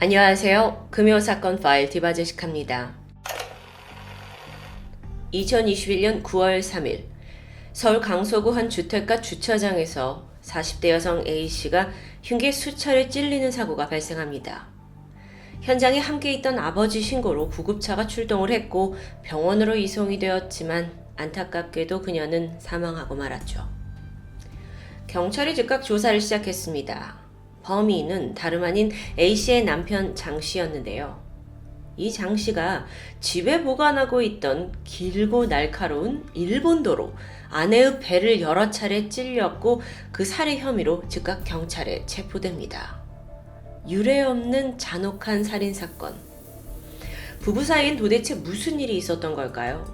안녕하세요. 금요 사건 파일 디바제식합니다. 2021년 9월 3일 서울 강서구 한 주택가 주차장에서 40대 여성 A씨가 흉기 수차례 찔리는 사고가 발생합니다. 현장에 함께 있던 아버지 신고로 구급차가 출동을 했고 병원으로 이송이 되었지만 안타깝게도 그녀는 사망하고 말았죠. 경찰이 즉각 조사를 시작했습니다. 범인은 다름 아닌 A씨의 남편 장 씨였는데요. 이 장 씨가 집에 보관하고 있던 길고 날카로운 일본도로 아내의 배를 여러 차례 찔렸고 그 살해 혐의로 즉각 경찰에 체포됩니다. 유례 없는 잔혹한 살인 사건. 부부 사이엔 도대체 무슨 일이 있었던 걸까요?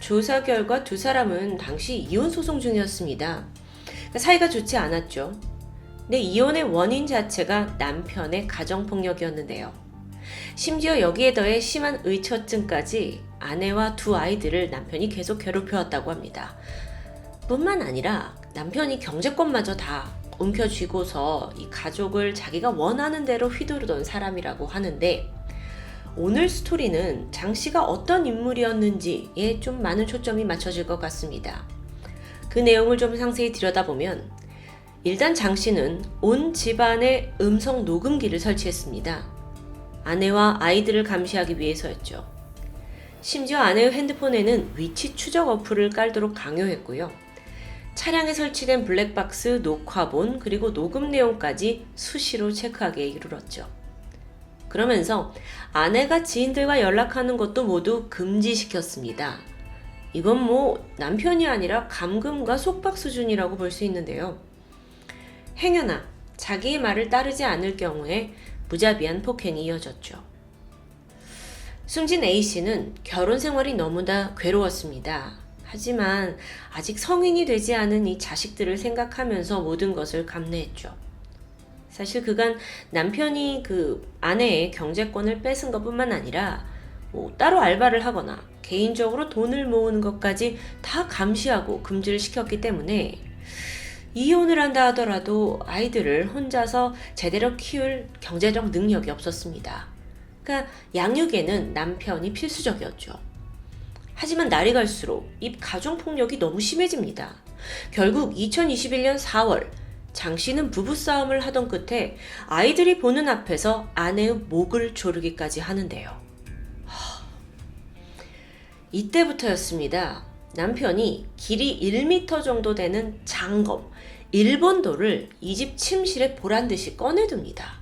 조사 결과 두 사람은 당시 이혼 소송 중이었습니다. 그러니까 사이가 좋지 않았죠. 근데 이혼의 원인 자체가 남편의 가정폭력이었는데요. 심지어 여기에 더해 심한 의처증까지 아내와 두 아이들을 남편이 계속 괴롭혀왔다고 합니다. 뿐만 아니라 남편이 경제권마저 다 움켜쥐고서 이 가족을 자기가 원하는 대로 휘두르던 사람이라고 하는데 오늘 스토리는 장 씨가 어떤 인물이었는지에 좀 많은 초점이 맞춰질 것 같습니다. 그 내용을 좀 상세히 들여다보면 일단 장 씨는 온 집안에 음성 녹음기를 설치했습니다. 아내와 아이들을 감시하기 위해서였죠. 심지어 아내의 핸드폰에는 위치 추적 어플을 깔도록 강요했고요. 차량에 설치된 블랙박스, 녹화본, 그리고 녹음 내용까지 수시로 체크하게 이르렀죠. 그러면서 아내가 지인들과 연락하는 것도 모두 금지시켰습니다. 이건 뭐 남편이 아니라 감금과 속박 수준이라고 볼 수 있는데요. 행여나 자기의 말을 따르지 않을 경우에 무자비한 폭행이 이어졌죠. 숨진 A씨는 결혼 생활이 너무나 괴로웠습니다. 하지만 아직 성인이 되지 않은 이 자식들을 생각하면서 모든 것을 감내했죠. 사실 그간 남편이 그 아내의 경제권을 뺏은 것 뿐만 아니라 뭐 따로 알바를 하거나 개인적으로 돈을 모으는 것까지 다 감시하고 금지를 시켰기 때문에 이혼을 한다 하더라도 아이들을 혼자서 제대로 키울 경제적 능력이 없었습니다. 그러니까 양육에는 남편이 필수적이었죠. 하지만 날이 갈수록 이 가정폭력이 너무 심해집니다. 결국 2021년 4월 장 씨는 부부싸움을 하던 끝에 아이들이 보는 앞에서 아내의 목을 조르기까지 하는데요. 하... 이때부터였습니다. 남편이 길이 1m 정도 되는 장검, 일본도를 이집 침실에 보란 듯이 꺼내둡니다.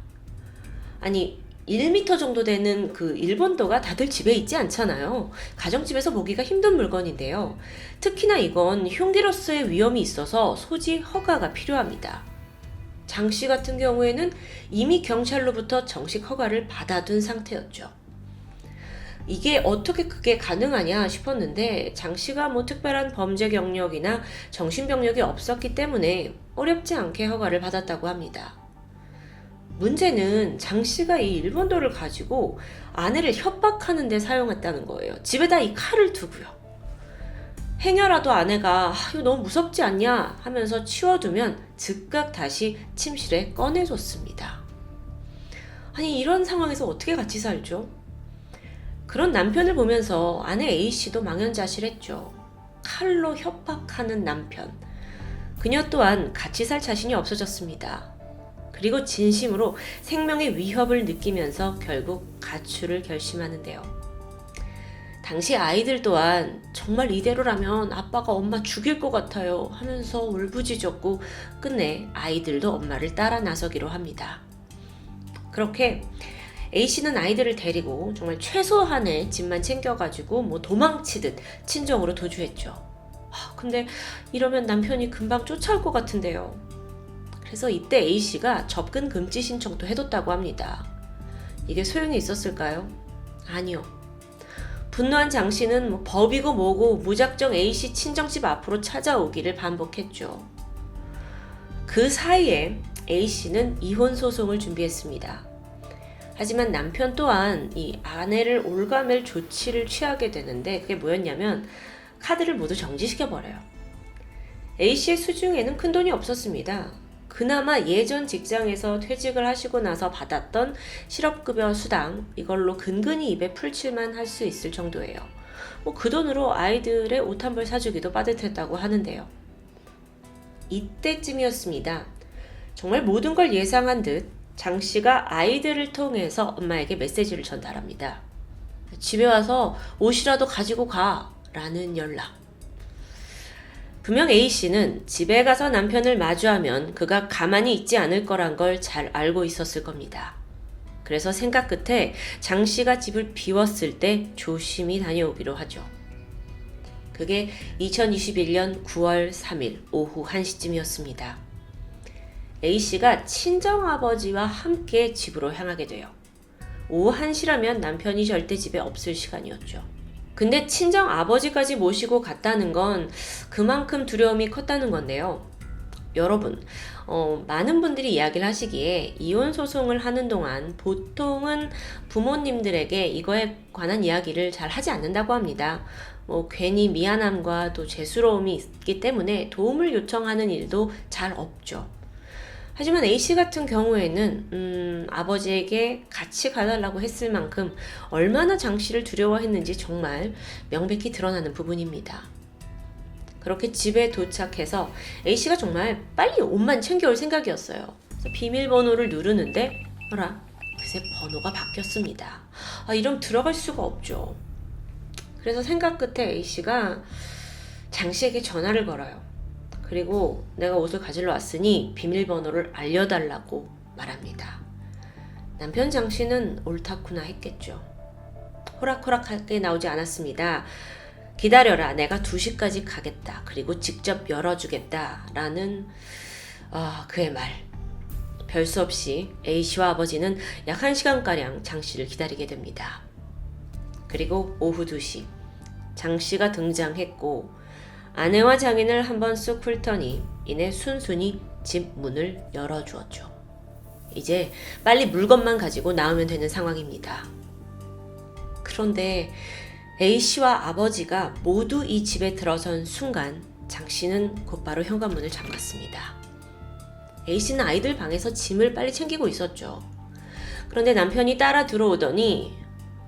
아니, 1m 정도 되는 그 일본도가 다들 집에 있지 않잖아요. 가정집에서 보기가 힘든 물건인데요. 특히나 이건 흉기로서의 위험이 있어서 소지 허가가 필요합니다. 장 씨 같은 경우에는 이미 경찰로부터 정식 허가를 받아둔 상태였죠. 이게 어떻게 그게 가능하냐 싶었는데 장 씨가 뭐 특별한 범죄 경력이나 정신병력이 없었기 때문에 어렵지 않게 허가를 받았다고 합니다. 문제는 장 씨가 이 일본도를 가지고 아내를 협박하는 데 사용했다는 거예요. 집에다 이 칼을 두고요. 행여라도 아내가 아, 이거 너무 무섭지 않냐 하면서 치워두면 즉각 다시 침실에 꺼내줬습니다. 아니 이런 상황에서 어떻게 같이 살죠? 그런 남편을 보면서 아내 A씨도 망연자실했죠. 칼로 협박하는 남편. 그녀 또한 같이 살 자신이 없어졌습니다. 그리고 진심으로 생명의 위협을 느끼면서 결국 가출을 결심하는데요. 당시 아이들 또한 정말 이대로라면 아빠가 엄마 죽일 것 같아요 하면서 울부짖었고 끝내 아이들도 엄마를 따라 나서기로 합니다. 그렇게 A씨는 아이들을 데리고 정말 최소한의 집만 챙겨가지고 뭐 도망치듯 친정으로 도주했죠. 아, 근데 이러면 남편이 금방 쫓아올 것 같은데요. 그래서 이때 A씨가 접근 금지 신청도 해뒀다고 합니다. 이게 소용이 있었을까요? 아니요. 분노한 장 씨는 뭐 법이고 뭐고 무작정 A씨 친정집 앞으로 찾아오기를 반복했죠. 그 사이에 A씨는 이혼 소송을 준비했습니다. 하지만 남편 또한 이 아내를 올가맬 조치를 취하게 되는데 그게 뭐였냐면 카드를 모두 정지시켜 버려요. A씨의 수중에는 큰 돈이 없었습니다. 그나마 예전 직장에서 퇴직을 하시고 나서 받았던 실업급여 수당 이걸로 근근히 입에 풀칠만 할 수 있을 정도예요. 뭐 그 돈으로 아이들의 옷 한 벌 사주기도 빠듯했다고 하는데요. 이때쯤이었습니다. 정말 모든 걸 예상한 듯 장 씨가 아이들을 통해서 엄마에게 메시지를 전달합니다. 집에 와서 옷이라도 가지고 가 라는 연락. 분명 A 씨는 집에 가서 남편을 마주하면 그가 가만히 있지 않을 거란 걸 잘 알고 있었을 겁니다. 그래서 생각 끝에 장 씨가 집을 비웠을 때 조심히 다녀오기로 하죠. 그게 2021년 9월 3일 오후 1시쯤이었습니다. A 씨가 친정아버지와 함께 집으로 향하게 돼요. 오후 1시라면 남편이 절대 집에 없을 시간이었죠. 근데 친정 아버지까지 모시고 갔다는 건 그만큼 두려움이 컸다는 건데요. 여러분, 어, 많은 분들이 이야기를 하시기에 이혼 소송을 하는 동안 보통은 부모님들에게 이거에 관한 이야기를 잘 하지 않는다고 합니다. 뭐 괜히 미안함과 또 죄스러움이 있기 때문에 도움을 요청하는 일도 잘 없죠. 하지만 A씨 같은 경우에는 음, 아버지에게 같이 가달라고 했을 만큼 얼마나 장 씨를 두려워했는지 정말 명백히 드러나는 부분입니다. 그렇게 집에 도착해서 A씨가 정말 빨리 옷만 챙겨올 생각이었어요. 비밀번호를 누르는데 어라 그새 번호가 바뀌었습니다. 아, 이럼 들어갈 수가 없죠. 그래서 생각 끝에 A씨가 장 씨에게 전화를 걸어요. 그리고 내가 옷을 가지러 왔으니 비밀번호를 알려달라고 말합니다. 남편 장 씨는 옳다구나 했겠죠. 호락호락하게 나오지 않았습니다. 기다려라. 내가 2시까지 가겠다. 그리고 직접 열어주겠다. 라는 아, 그의 말. 별 수 없이 A씨와 아버지는 약 1시간가량 장 씨를 기다리게 됩니다. 그리고 오후 2시 장 씨가 등장했고 아내와 장인을 한번 쑥 훑더니 이내 순순히 집 문을 열어주었죠. 이제 빨리 물건만 가지고 나오면 되는 상황입니다. 그런데 A씨와 아버지가 모두 이 집에 들어선 순간 장씨는 곧바로 현관문을 잠갔습니다. A씨는 아이들 방에서 짐을 빨리 챙기고 있었죠. 그런데 남편이 따라 들어오더니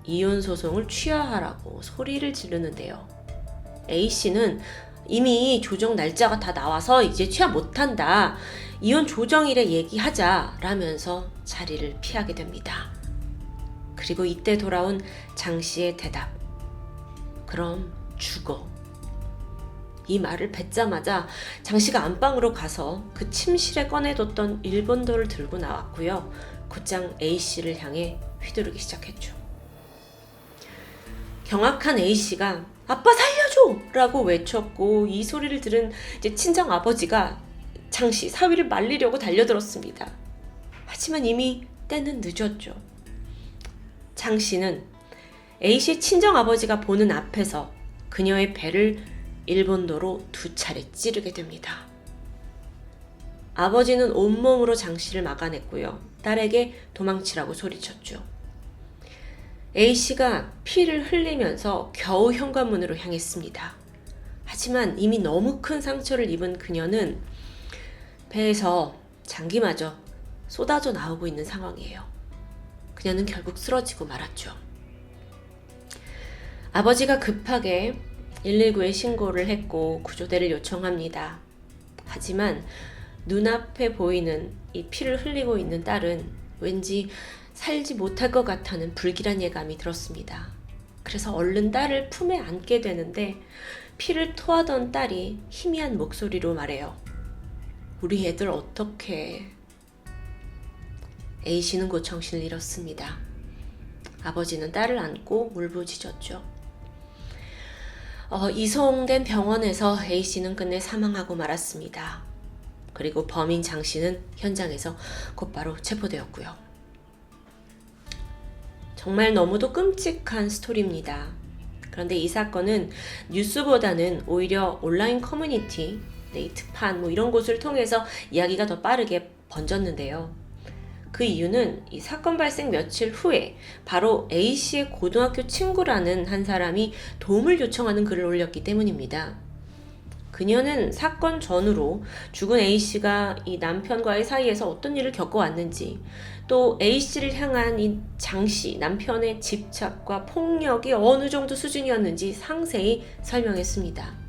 이혼 소송을 취하하라고 소리를 지르는데요. A씨는 이미 조정 날짜가 다 나와서 이제 취하 못한다. 이혼 조정일에 얘기하자. 라면서 자리를 피하게 됩니다. 그리고 이때 돌아온 장 씨의 대답. 그럼 죽어. 이 말을 뱉자마자 장 씨가 안방으로 가서 그 침실에 꺼내뒀던 일본도를 들고 나왔고요. 곧장 A 씨를 향해 휘두르기 시작했죠. 경악한 A 씨가 아빠 살려 줘! 라고 외쳤고 이 소리를 들은 친정 아버지가 장씨 사위를 말리려고 달려들었습니다. 하지만 이미 때는 늦었죠. 장씨는 A씨 친정 아버지가 보는 앞에서 그녀의 배를 일본도로 두 차례 찌르게 됩니다. 아버지는 온몸으로 장씨를 막아냈고요. 딸에게 도망치라고 소리쳤죠. A씨가 피를 흘리면서 겨우 현관문으로 향했습니다. 하지만 이미 너무 큰 상처를 입은 그녀는 배에서 장기마저 쏟아져 나오고 있는 상황이에요. 그녀는 결국 쓰러지고 말았죠. 아버지가 급하게 119에 신고를 했고 구조대를 요청합니다. 하지만 눈앞에 보이는 이 피를 흘리고 있는 딸은 왠지 살지 못할 것 같다는 불길한 예감이 들었습니다. 그래서 얼른 딸을 품에 안게 되는데 피를 토하던 딸이 희미한 목소리로 말해요. 우리 애들 어떻게? A씨는 곧 정신을 잃었습니다. 아버지는 딸을 안고 울부짖었죠. 어, 이송된 병원에서 A씨는 끝내 사망하고 말았습니다. 그리고 범인 장씨는 현장에서 곧바로 체포되었고요. 정말 너무도 끔찍한 스토리입니다. 그런데 이 사건은 뉴스보다는 오히려 온라인 커뮤니티, 네이트판 뭐 이런 곳을 통해서 이야기가 더 빠르게 번졌는데요. 그 이유는 이 사건 발생 며칠 후에 바로 A씨의 고등학교 친구라는 한 사람이 도움을 요청하는 글을 올렸기 때문입니다. 그녀는 사건 전후로 죽은 A씨가 이 남편과의 사이에서 어떤 일을 겪어왔는지, 또 A씨를 향한 이 장씨, 남편의 집착과 폭력이 어느 정도 수준이었는지 상세히 설명했습니다.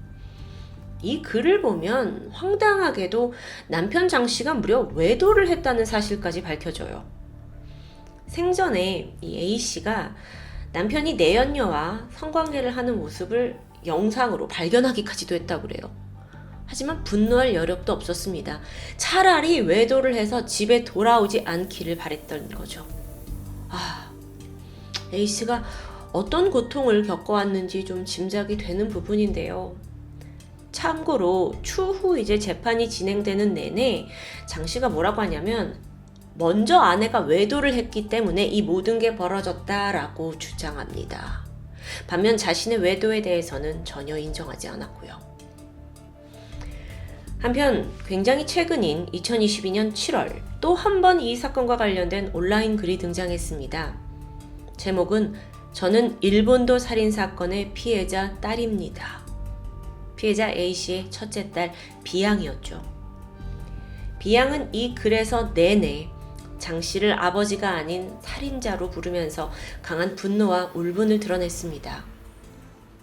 이 글을 보면 황당하게도 남편 장씨가 무려 외도를 했다는 사실까지 밝혀져요. 생전에 이 A씨가 남편이 내연녀와 성관계를 하는 모습을 영상으로 발견하기까지도 했다고 그래요. 하지만 분노할 여력도 없었습니다. 차라리 외도를 해서 집에 돌아오지 않기를 바랬던 거죠. 아, A씨가 어떤 고통을 겪어왔는지 좀 짐작이 되는 부분인데요. 참고로 추후 이제 재판이 진행되는 내내 장 씨가 뭐라고 하냐면 먼저 아내가 외도를 했기 때문에 이 모든 게 벌어졌다라고 주장합니다. 반면 자신의 외도에 대해서는 전혀 인정하지 않았고요. 한편 굉장히 최근인 2022년 7월 또 한 번 이 사건과 관련된 온라인 글이 등장했습니다. 제목은 저는 일본도 살인 사건의 피해자 딸입니다. 피해자 A씨의 첫째 딸 비양이었죠. 비양은 이 글에서 내내 장 씨를 아버지가 아닌 살인자로 부르면서 강한 분노와 울분을 드러냈습니다.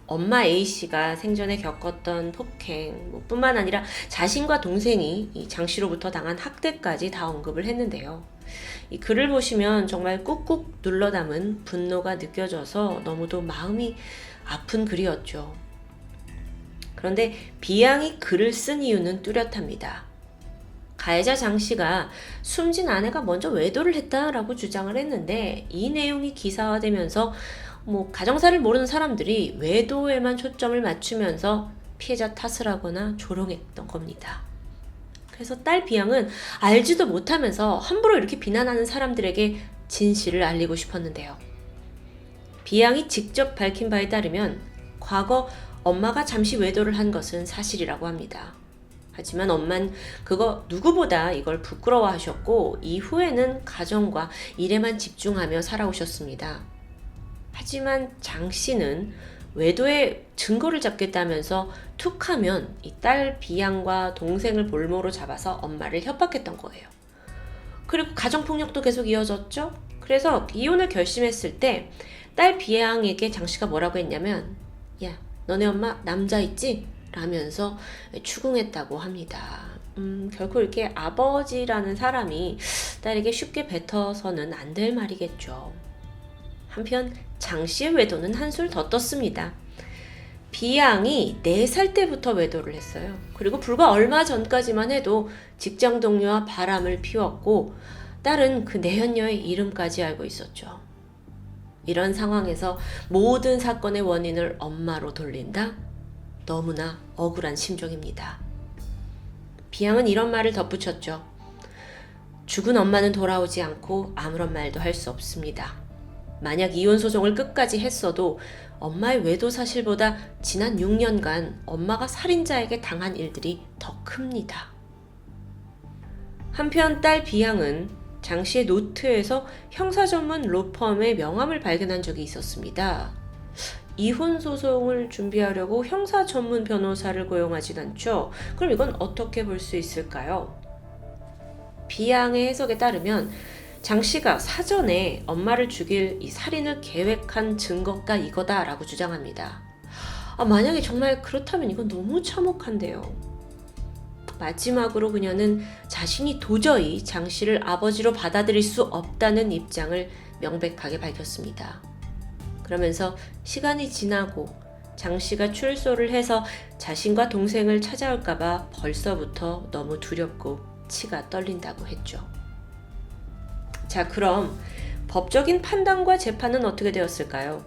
엄마 A씨가 생전에 겪었던 폭행, 뭐 뿐만 아니라 자신과 동생이 이장 씨로부터 당한 학대까지 다 언급을 했는데요. 이 글을 보시면 정말 꾹꾹 눌러 담은 분노가 느껴져서 너무도 마음이 아픈 글이었죠. 그런데 비양이 글을 쓴 이유는 뚜렷합니다. 가해자 장 씨가 숨진 아내가 먼저 외도를 했다라고 주장을 했는데 이 내용이 기사화되면서 뭐 가정사를 모르는 사람들이 외도에만 초점을 맞추면서 피해자 탓을 하거나 조롱했던 겁니다. 그래서 딸 비양은 알지도 못하면서 함부로 이렇게 비난하는 사람들에게 진실을 알리고 싶었는데요. 비양이 직접 밝힌 바에 따르면 과거 엄마가 잠시 외도를 한 것은 사실이라고 합니다. 하지만 엄만 그거 누구보다 이걸 부끄러워하셨고 이후에는 가정과 일에만 집중하며 살아오셨습니다. 하지만 장 씨는 외도의 증거를 잡겠다면서 툭하면 이 딸 비양과 동생을 볼모로 잡아서 엄마를 협박했던 거예요. 그리고 가정폭력도 계속 이어졌죠. 그래서 이혼을 결심했을 때 딸 비양에게 장 씨가 뭐라고 했냐면 야 너네 엄마 남자 있지? 라면서 추궁했다고 합니다. 음, 결코 이렇게 아버지라는 사람이 딸에게 쉽게 뱉어서는 안 될 말이겠죠. 한편 장 씨의 외도는 한술 더 떴습니다. 비양이 4살 때부터 외도를 했어요. 그리고 불과 얼마 전까지만 해도 직장 동료와 바람을 피웠고 딸은 그 내연녀의 이름까지 알고 있었죠. 이런 상황에서 모든 사건의 원인을 엄마로 돌린다? 너무나 억울한 심정입니다. 비양은 이런 말을 덧붙였죠. 죽은 엄마는 돌아오지 않고 아무런 말도 할 수 없습니다. 만약 이혼 소송을 끝까지 했어도 엄마의 외도 사실보다 지난 6년간 엄마가 살인자에게 당한 일들이 더 큽니다. 한편 딸 비양은 장 씨의 노트에서 형사 전문 로펌의 명함을 발견한 적이 있었습니다. 이혼 소송을 준비하려고 형사 전문 변호사를 고용하진 않죠. 그럼 이건 어떻게 볼 수 있을까요? 비양의 해석에 따르면 장 씨가 사전에 엄마를 죽일 이 살인을 계획한 증거가 이거다라고 주장합니다. 아, 만약에 정말 그렇다면 이건 너무 참혹한데요. 마지막으로 그녀는 자신이 도저히 장 씨를 아버지로 받아들일 수 없다는 입장을 명백하게 밝혔습니다. 그러면서 시간이 지나고 장 씨가 출소를 해서 자신과 동생을 찾아올까봐 벌써부터 너무 두렵고 치가 떨린다고 했죠. 자, 그럼 법적인 판단과 재판은 어떻게 되었을까요?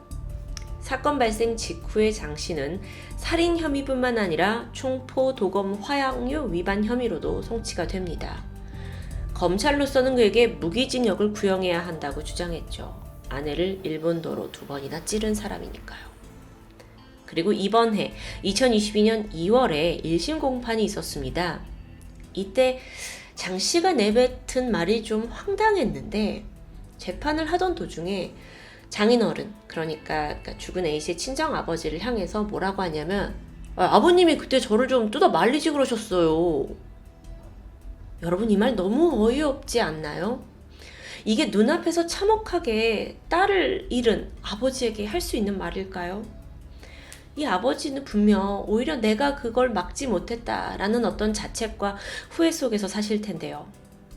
사건 발생 직후에 장 씨는 살인 혐의뿐만 아니라 총포 도검 화양류 위반 혐의로도 송치가 됩니다. 검찰로서는 그에게 무기징역을 구형해야 한다고 주장했죠. 아내를 일본도로 두 번이나 찌른 사람이니까요. 그리고 이번 해 2022년 2월에 1심 공판이 있었습니다. 이때 장 씨가 내뱉은 말이 좀 황당했는데 재판을 하던 도중에 장인어른 그러니까, 그러니까 죽은 A 씨의 친정 아버지를 향해서 뭐라고 하냐면 아, 아버님이 그때 저를 좀 뜯어 말리지 그러셨어요. 여러분 이 말 너무 어이없지 않나요? 이게 눈앞에서 참혹하게 딸을 잃은 아버지에게 할 수 있는 말일까요? 이 아버지는 분명 오히려 내가 그걸 막지 못했다라는 어떤 자책과 후회 속에서 사실 텐데요.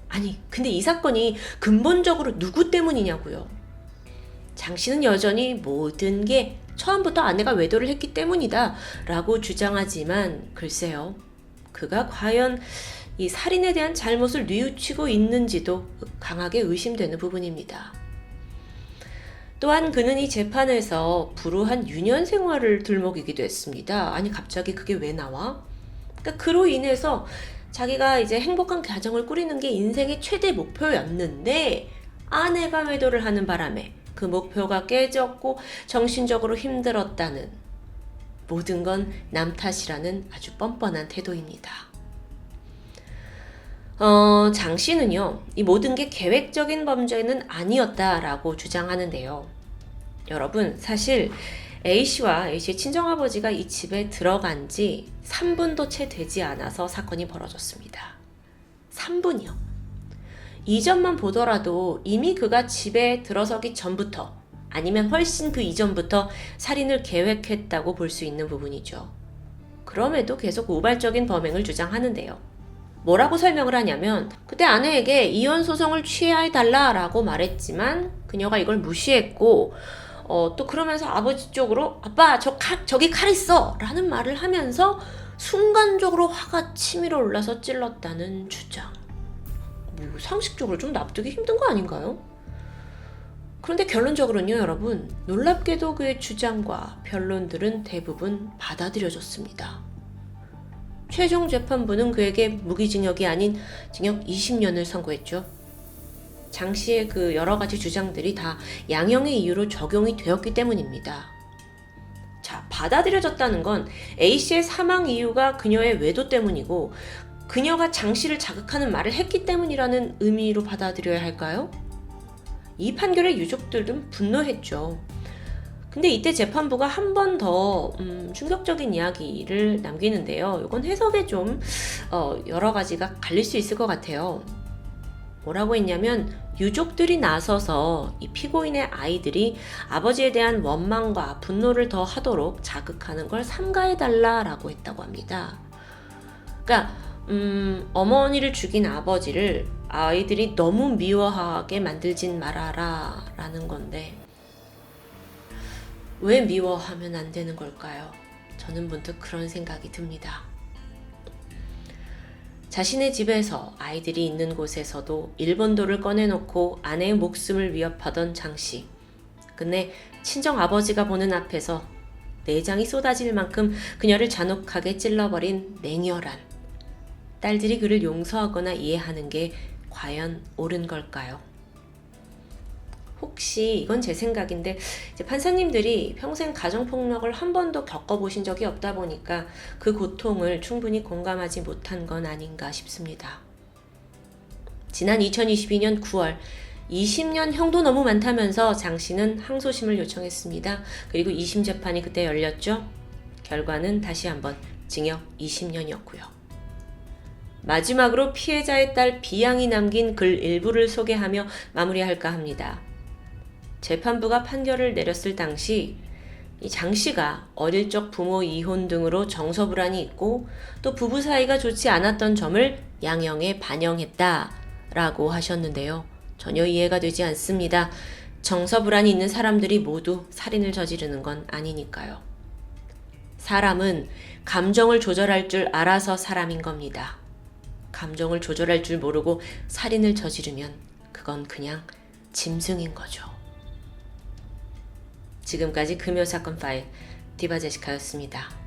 아니, 근데 이 사건이 근본적으로 누구 때문이냐고요? 장 씨는 여전히 모든 게 처음부터 아내가 외도를 했기 때문이다 라고 주장하지만 글쎄요. 그가 과연 이 살인에 대한 잘못을 뉘우치고 있는지도 강하게 의심되는 부분입니다. 또한 그는 이 재판에서 불우한 유년 생활을 들먹이기도 했습니다. 아니 갑자기 그게 왜 나와? 그러니까 그로 인해서 자기가 이제 행복한 가정을 꾸리는 게 인생의 최대 목표였는데 아내가 외도를 하는 바람에 그 목표가 깨졌고 정신적으로 힘들었다는 모든 건 남 탓이라는 아주 뻔뻔한 태도입니다. 어, 장 씨는요, 이 모든 게 계획적인 범죄는 아니었다라고 주장하는데요. 여러분, 사실 A 씨와 A 씨의 친정아버지가 이 집에 들어간 지 3분도 채 되지 않아서 사건이 벌어졌습니다. 3분이요. 이전만 보더라도 이미 그가 집에 들어서기 전부터 아니면 훨씬 그 이전부터 살인을 계획했다고 볼 수 있는 부분이죠. 그럼에도 계속 우발적인 범행을 주장하는데요. 뭐라고 설명을 하냐면 그때 아내에게 이혼 소송을 취하해 달라라고 말했지만 그녀가 이걸 무시했고 어, 또 그러면서 아버지 쪽으로 아빠 저 칼, 저기 칼 있어 라는 말을 하면서 순간적으로 화가 치밀어 올라서 찔렀다는 주장. 뭐 상식적으로 좀 납득이 힘든 거 아닌가요? 그런데 결론적으로는요, 여러분, 놀랍게도 그의 주장과 변론들은 대부분 받아들여졌습니다. 최종 재판부는 그에게 무기징역이 아닌 징역 20년을 선고했죠. 장 씨의 그 여러 가지 주장들이 다 양형의 이유로 적용이 되었기 때문입니다. 자, 받아들여졌다는 건 A 씨의 사망 이유가 그녀의 외도 때문이고 그녀가 장 씨를 자극하는 말을 했기 때문이라는 의미로 받아들여야 할까요? 이 판결에 유족들은 분노했죠. 근데 이때 재판부가 한 번 더 음, 충격적인 이야기를 남기는데요. 이건 해석에 좀 어, 여러 가지가 갈릴 수 있을 것 같아요. 뭐라고 했냐면 유족들이 나서서 이 피고인의 아이들이 아버지에 대한 원망과 분노를 더 하도록 자극하는 걸 삼가해달라라고 했다고 합니다. 그러니까 음, 어머니를 죽인 아버지를 아이들이 너무 미워하게 만들진 말아라 라는 건데 왜 미워하면 안 되는 걸까요? 저는 문득 그런 생각이 듭니다. 자신의 집에서 아이들이 있는 곳에서도 일본도를 꺼내놓고 아내의 목숨을 위협하던 장씨. 근데 친정 아버지가 보는 앞에서 내장이 쏟아질 만큼 그녀를 잔혹하게 찔러버린 냉혈한 딸들이 그를 용서하거나 이해하는 게 과연 옳은 걸까요? 혹시 이건 제 생각인데 판사님들이 평생 가정폭력을 한 번도 겪어보신 적이 없다 보니까 그 고통을 충분히 공감하지 못한 건 아닌가 싶습니다. 지난 2022년 9월 20년 형도 너무 많다면서 장 씨는 항소심을 요청했습니다. 그리고 2심 재판이 그때 열렸죠. 결과는 다시 한번 징역 20년이었고요. 마지막으로 피해자의 딸 비양이 남긴 글 일부를 소개하며 마무리할까 합니다. 재판부가 판결을 내렸을 당시 이장 씨가 어릴 적 부모 이혼 등으로 정서 불안이 있고 또 부부 사이가 좋지 않았던 점을 양형에 반영했다라고 하셨는데요. 전혀 이해가 되지 않습니다. 정서 불안이 있는 사람들이 모두 살인을 저지르는 건 아니니까요. 사람은 감정을 조절할 줄 알아서 사람인 겁니다. 감정을 조절할 줄 모르고 살인을 저지르면 그건 그냥 짐승인 거죠. 지금까지 금요 사건 파일 디바제시카였습니다.